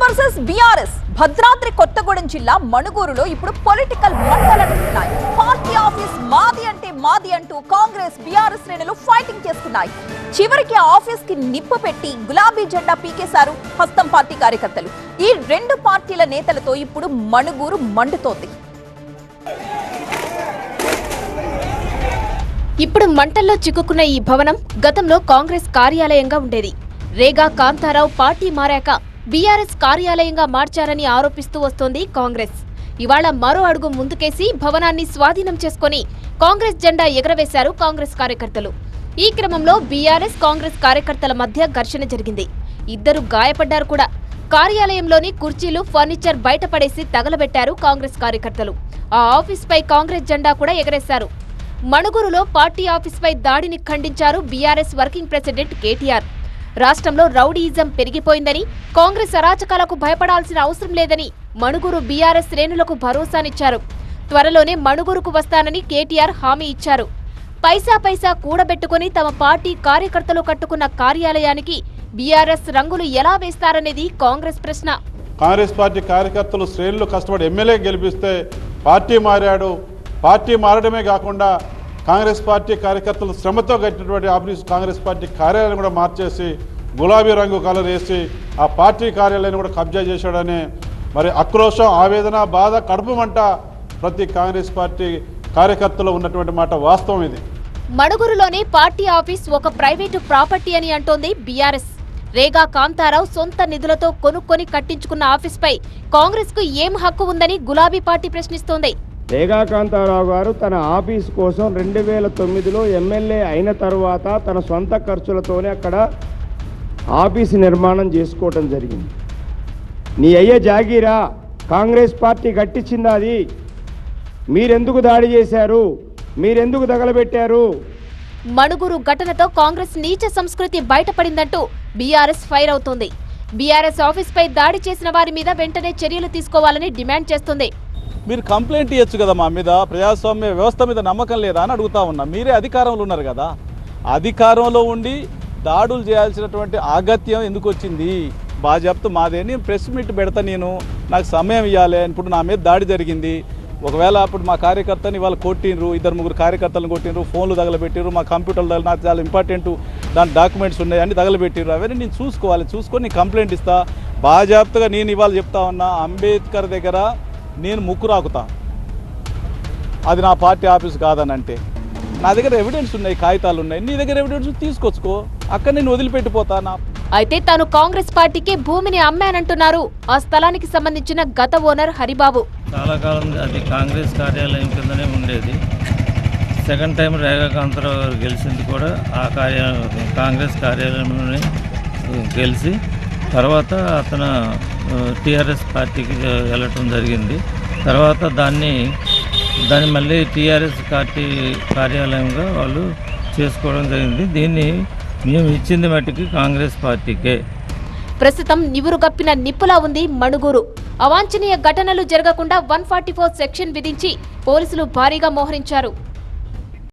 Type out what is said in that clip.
Versus BRS Bhadradri Kothagudem జిల్లా మణుగూరులో ఇప్పుడు political మంటలనుకున్నాయి party office మాది అంటే మాది అంటూ కాంగ్రెస్ బీఆర్ఎస్ శ్రేణులు ఫైటింగ్ చేస్తున్నాయి. చివరికి ఆఫీస్కి నిప్పు పెట్టి గులాబీ జెండా పీకేశారు హస్తం పార్టీ కార్యకర్తలు. ఈ రెండు పార్టీల నేతలతో ఇప్పుడు మణుగూరు మండుతోంది. ఇప్పుడు మంటల్లో చిక్కుకున్న ఈ భవనం గతంలో కాంగ్రెస్ కార్యాలయంగా ఉండేది. రేగా కాంతారావు పార్టీ మారాక బీఆర్ఎస్ కార్యాలయంగా మార్చారని ఆరోపిస్తూ వస్తోంది కాంగ్రెస్. ఇవాళ మరో అడుగు ముందుకేసి భవనాన్ని స్వాధీనం చేసుకొని కాంగ్రెస్ జెండా ఎగరవేశారు కాంగ్రెస్ కార్యకర్తలు. ఈ క్రమంలో బీఆర్ఎస్ కాంగ్రెస్ కార్యకర్తల మధ్య ఘర్షణ జరిగింది. ఇద్దరు గాయపడ్డారు కూడా. కార్యాలయంలోని కుర్చీలు ఫర్నిచర్ బయటపడేసి తగలబెట్టారు కాంగ్రెస్ కార్యకర్తలు. ఆ ఆఫీస్పై కాంగ్రెస్ జెండా కూడా ఎగరేశారు. మణుగురులో పార్టీ ఆఫీస్పై దాడిని ఖండించారు బీఆర్ఎస్ వర్కింగ్ ప్రెసిడెంట్ కేటీఆర్. రాష్ట్రంలో రౌడీయిజం పెరిగిపోయిందని కాంగ్రెస్ అరాచకాలకు భయపడాల్సిన అవసరం లేదని మణుగురు బీఆర్ఎస్ శ్రేణులకు భరోసానిచ్చారు. త్వరలోనే మణుగురుకు వస్తానని కేటీఆర్ హామీ ఇచ్చారు. పైసా పైసా కూడబెట్టుకుని తమ పార్టీ కార్యకర్తలు కట్టుకున్న కార్యాలయానికి బీఆర్ఎస్ రంగులు ఎలా వేస్తారనేది కాంగ్రెస్ ప్రశ్న. కాంగ్రెస్ పార్టీ కార్యకర్తలు శ్రేణులు కష్టపడి ఎమ్మెల్యే గెలిపిస్తే పార్టీ మారాడు. పార్టీ మారడమే కాకుండా కాంగ్రెస్ పార్టీ కార్యకర్తలు శ్రమతో కట్టినటువంటి ఆఫీస్ కాంగ్రెస్ పార్టీ కార్యాలయం కూడా మార్చేసి గులాబీ రంగు కలర్ వేసి ఆ పార్టీ కార్యాలయాన్ని కూడా కబ్జా చేశాడని మరి ఆక్రోశం ఆవేదన బాధ కడుపు మంట ప్రతి కాంగ్రెస్ పార్టీ కార్యకర్తలు ఉన్నటువంటి మాట వాస్తవం ఇది. మణుగురులోని పార్టీ ఆఫీస్ ఒక ప్రైవేటు ప్రాపర్టీ అని అంటోంది బీఆర్ఎస్. రేగా కాంతారావు సొంత నిధులతో కొనుక్కొని కట్టించుకున్న ఆఫీస్పై కాంగ్రెస్కు ఏం హక్కు ఉందని గులాబీ పార్టీ ప్రశ్నిస్తోంది. రేగాకాంతారావు గారు తన ఆఫీస్ కోసం రెండు వేల తొమ్మిదిలో ఎమ్మెల్యే అయిన తర్వాత తన సొంత ఖర్చులతోనే అక్కడ ఆఫీస్ నిర్మాణం చేసుకోవటం జరిగింది. నీ అయ్యే జాగీరా కాంగ్రెస్ పార్టీ కట్టించిందా అది? మీరెందుకు దాడి చేశారు? మీరెందుకు తగలబెట్టారు? మణుగురు ఘటనతో కాంగ్రెస్ నీచ సంస్కృతి బయటపడిందంటూ బీఆర్ఎస్ ఫైర్ అవుతోంది. బీఆర్ఎస్ ఆఫీస్పై దాడి చేసిన వారి మీద వెంటనే చర్యలు తీసుకోవాలని డిమాండ్ చేస్తుంది. మీరు కంప్లైంట్ ఇవ్వచ్చు కదా మా మీద? ప్రజాస్వామ్య వ్యవస్థ మీద నమ్మకం లేదా అని అడుగుతా ఉన్నా. మీరే అధికారంలో ఉన్నారు కదా. అధికారంలో ఉండి దాడులు చేయాల్సినటువంటి ఆగత్యం ఎందుకు వచ్చింది? బాగా చెప్తూ మాదే. నేను ప్రెస్ మీట్ పెడతా నేను. నాకు సమయం ఇవ్వాలి ఇప్పుడు నా మీద దాడి జరిగింది. ఒకవేళ అప్పుడు మా కార్యకర్తని వాళ్ళు కొట్టిండ్రు ఇద్దరు ముగ్గురు కార్యకర్తలను కొట్టిండ్రు ఫోన్లు తగలబెట్టిరు మా కంప్యూటర్లు తగల నాకు చాలా ఇంపార్టెంట్ దాని డాక్యుమెంట్స్ ఉన్నాయి అన్ని తగలబెట్టిరు అవన్నీ నేను చూసుకోవాలి. చూసుకొని నేను కంప్లైంట్ ఇస్తా. బాజాప్తగా నేను ఇవాళ చెప్తా ఉన్నా అంబేద్కర్ దగ్గర నేను ముక్కు రాకుతా. అది నా పార్టీ ఆఫీస్ కాదని అంటే నా దగ్గర ఎవిడెన్స్ ఉన్నాయి కాగితాలు ఉన్నాయి. నీ దగ్గర ఎవిడెన్స్ తీసుకొచ్చుకో. అక్కడ నేను వదిలిపెట్టిపోతా నా అయితే తాను కాంగ్రెస్ పార్టీకి భూమిని అమ్మానంటున్నారు. ఆ స్థలానికి సంబంధించిన గత ఓనర్ హరిబాబు. చాలా కాలం అది కాంగ్రెస్ కార్యాలయం కిందనే ఉండేది. సెకండ్ టైం రేగా కాంతారావు గారు గెలిచింది కూడా ఆ కార్యాలయం కాంగ్రెస్ కార్యాలయంలోనే గెలిచి తర్వాత అతను టీఆర్ఎస్ పార్టీకి వెళ్ళటం జరిగింది. తర్వాత దాన్ని దాన్ని మళ్ళీ టీఆర్ఎస్ పార్టీ కార్యాలయంగా వాళ్ళు చేసుకోవడం జరిగింది. దీన్ని మేము ఇచ్చింది మట్టుకి కాంగ్రెస్ పార్టీకే. ప్రస్తుతం నివురుగప్పిన నిప్పులా ఉంది మణుగూరు. అవాంఛనీయ ఘటనలు జరగకుండా వన్ ఫార్టీ ఫోర్ సెక్షన్ విధించి పోలీసులు భారీగా మోహరించారు.